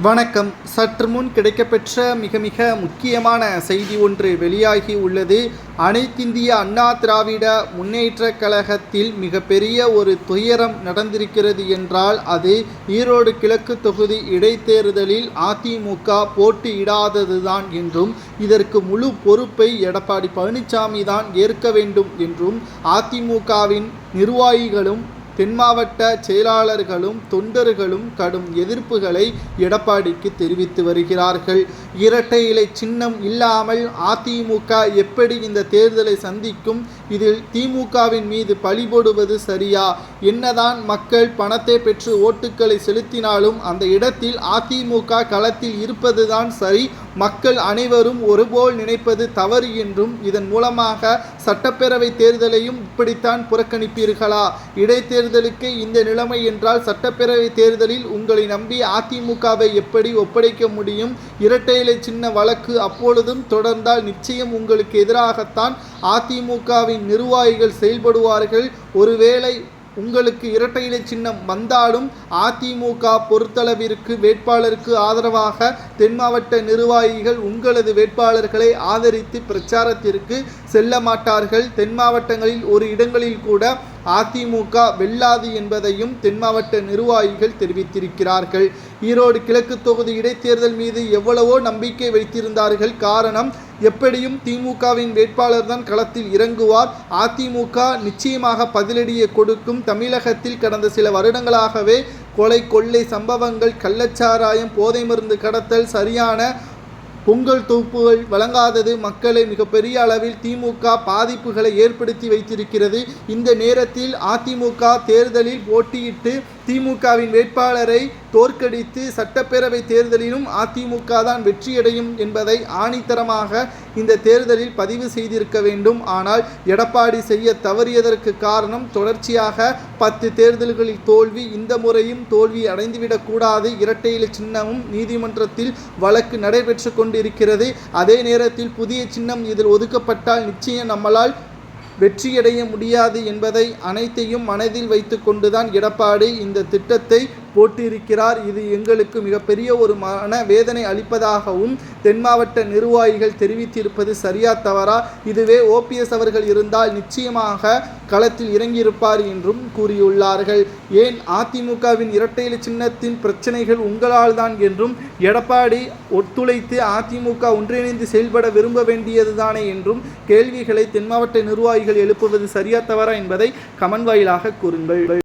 வணக்கம். சற்று முன் கிடைக்கப்பெற்ற மிக மிக முக்கியமான செய்தி ஒன்று வெளியாகி உள்ளது. அனைத்திந்திய அண்ணா திராவிட முன்னேற்றக் கழகத்தில் மிகப்பெரிய ஒரு துயரம் நடந்திருக்கிறது என்றால் அது ஈரோடு கிழக்கு தொகுதி இடைத்தேர்தலில் அதிமுக போட்டியிடாததுதான் என்றும் இதற்கு முழு பொறுப்பை எடப்பாடி பழனிசாமி தான் ஏற்க வேண்டும் என்றும் அதிமுகவின் நிர்வாகிகளும் தென் மாவட்ட செயலாளர்களும் தொண்டர்களும் கடும் எதிர்ப்புகளை எடப்பாடிக்கு தெரிவித்து வருகிறார்கள். இரட்டை இலை சின்னம் இல்லாமல் அதிமுக எப்படி இந்த தேர்தலை சந்திக்கும் இதில் திமுகவின் மீது பழி போடுவது சரியா? என்னதான் மக்கள் பணத்தை பெற்று ஓட்டுக்களை செலுத்தினாலும் அந்த இடத்தில் அதிமுக களத்தில் இருப்பதுதான் சரி. மக்கள் அனைவரும் ஒருபோல் நினைப்பது தவறு என்றும் இதன் மூலமாக சட்டப்பேரவை தேர்தலையும் இப்படித்தான் புறக்கணிப்பீர்களா? இடைத்தேர்தலுக்கு இந்த நிலைமை என்றால் சட்டப்பேரவை தேர்தலில் உங்களை நம்பி அதிமுகவை எப்படி ஒப்படைக்க முடியும்? இரட்டை இலை சின்ன வழக்கு அப்பொழுதும் தொடர்ந்தால் நிச்சயம் உங்களுக்கு எதிராகத்தான் அதிமுகவின் நிர்வாகிகள் செயல்படுவார்கள். ஒருவேளை உங்களுக்கு இரட்டை இலை சின்னம் வந்தாலும் அதிமுக பொறுத்தளவிற்கு வேட்பாளருக்கு ஆதரவாக தென் மாவட்ட நிர்வாகிகள் உங்களது வேட்பாளர்களை ஆதரித்து பிரச்சாரத்திற்கு செல்ல மாட்டார்கள். தென் மாவட்டங்களில் ஒரு இடங்களில் கூட அதிமுக வெல்லாது என்பதையும் தென் மாவட்ட நிர்வாகிகள் தெரிவித்திருக்கிறார்கள். ஈரோடு கிழக்கு தொகுதி இடைத்தேர்தல் மீது எவ்வளவோ நம்பிக்கை வைத்திருந்தார்கள். காரணம் எப்படியும் திமுகவின் வேட்பாளர் தான் களத்தில் இறங்குவார். அதிமுக நிச்சயமாக பதிலடியை கொடுக்கும். தமிழகத்தில் கடந்த சில வருடங்களாகவே கொலை கொள்ளை சம்பவங்கள் கள்ளச்சாராயம் போதை மருந்து கடத்தல் சரியான பொங்கல் தொகுப்புகள் வழங்காதது மக்களை மிகப்பெரிய அளவில் திமுக பாதிப்புகளை ஏற்படுத்தி வைத்திருக்கிறது. இந்த நேரத்தில் அதிமுக தேர்தலில் போட்டியிட்டு திமுகவின் வேட்பாளரை தோற்கடித்து சட்டப்பேரவை தேர்தலிலும் அதிமுக தான் வெற்றியடையும் என்பதை ஆணித்தரமாக இந்த தேர்தலில் பதிவு செய்திருக்க வேண்டும். ஆனால் எடப்பாடி செய்ய தவறியதற்கு காரணம் தொடர்ச்சியாக பத்து தேர்தல்களில் தோல்வி இந்த முறையும் தோல்வி அடைந்துவிடக்கூடாது இரட்டையில இரட்டை இலை சின்னமும் நீதிமன்றத்தில் வழக்கு நடைபெற்று கொண்டிருக்கிறது. அதே நேரத்தில் புதிய சின்னம் இதில் ஒதுக்கப்பட்டால் நிச்சயம் நம்மளால் வெற்றியடைய முடியாது என்பதை அனைத்தையும் மனதில் வைத்துக்கொண்டுதான் எடப்பாடி இந்த திட்டத்தை போட்டிருக்கிறார். இது எங்களுக்கு மிகப்பெரிய ஒரு மன வேதனை அளிப்பதாகவும் தென் மாவட்ட நிர்வாகிகள் தெரிவித்திருப்பது சரியா தவறா? இதுவே ஓபிஎஸ் அவர்கள் இருந்தால் நிச்சயமாக களத்தில் இறங்கியிருப்பார் என்றும் கூறியுள்ளார்கள். ஏன்? அதிமுகவின் இரட்டையில சின்னத்தின் பிரச்சனைகள் உங்களால் தான் என்றும் எடப்பாடி ஒத்துழைத்து அதிமுக ஒன்றிணைந்து செயல்பட விரும்ப வேண்டியதுதானே என்றும் கேள்விகளை தென் மாவட்ட நிர்வாகிகள் எழுப்புவது சரியா தவறா என்பதை கமன் வாயிலாக கூறுங்கள்.